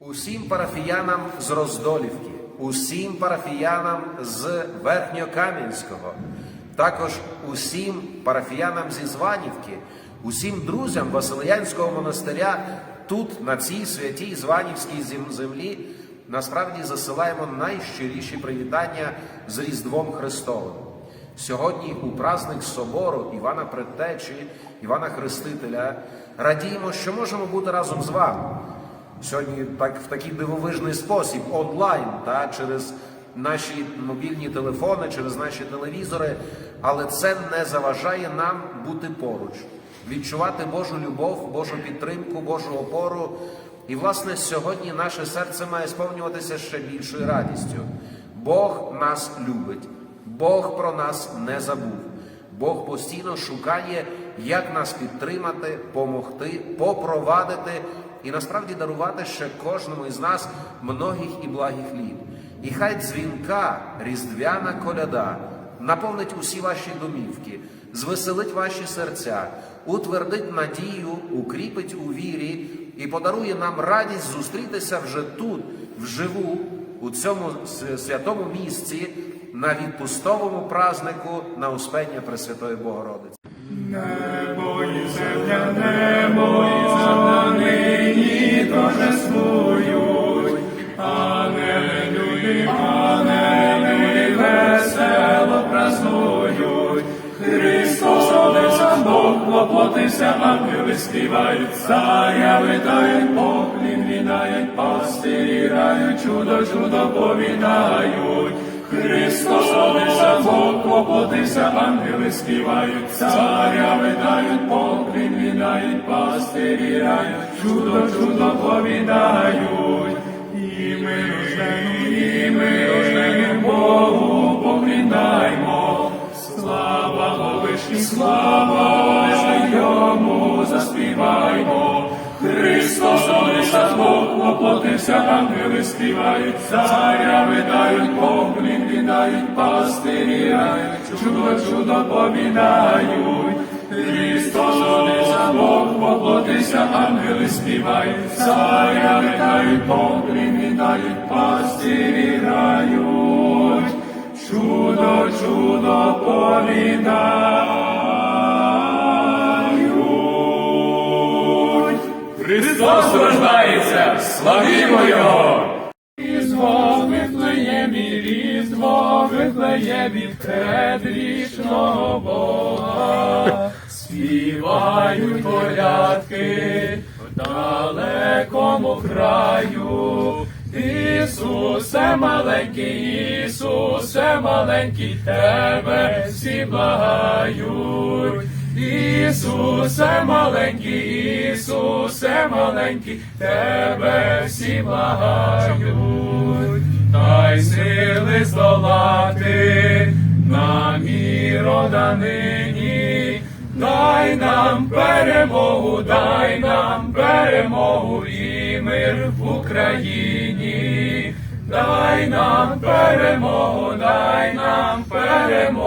Усім парафіянам з Роздолівки, усім парафіянам з Верхньокам'янського, також усім парафіянам зі Званівки, усім друзям Василиянського монастиря тут, на цій святій Званівській землі, насправді засилаємо найщиріші привітання з Різдвом Христовим. Сьогодні у праздник собору Івана Предтечі, Івана Хрестителя радіємо, що можемо бути разом з вами. Сьогодні так в такий дивовижний спосіб, онлайн, та через наші мобільні телефони, через наші телевізори, але це не заважає нам бути поруч, відчувати Божу любов, Божу підтримку, Божу опору. І, власне, сьогодні наше серце має сповнюватися ще більшою радістю. Бог нас любить, Бог про нас не забув. Бог постійно шукає, як нас підтримати, помогти, попровадити і насправді дарувати ще кожному із нас многих і благих літ. І хай дзвінка, різдвяна коляда наповнить усі ваші домівки, звеселить ваші серця, утвердить надію, укріпить у вірі і подарує нам радість зустрітися вже тут, вживу, у цьому святому місці, на відпустовому празнику на Успення Пресвятої Богородиці. Небо і земля, небо і земля нині торжествують, ангели люди, ангели весело празнують. Христос родився, Бог воплотився, ангели співають, царя витають, поклін віддають, пастирі рають, чудо, чудо повідають. Христос родився, Бог воплотився, ангели співають, царя видають, поклін віддають, пастирі рають, чудо, чудо повідають. І ми рождені, і ми рождені Богу поклінаймо. Слава Вишні, слава йому заспіваймо. Христос Бог воплотився, ангели співають, царя видають, поклін віддають, пастирі рають, чудо, чудо повідають. Христос родився, Бог воплотився, ангели співають, царя видають, поклін віддають, пастирі рають. Чудо, чудо повідають. Христос рождається, славімо Його! Різдво Вифлеємі, предрічного Бога. Співають колядки в далекому краю. Ісусе маленький, Ісусе маленький, тебе всі благають. Ісусе маленький, Ісусе маленький, тебе всі благають. Дай сили здолати нам нині, дай нам перемогу, дай нам перемогу і мир в Україні. Дай нам перемогу, дай нам перемогу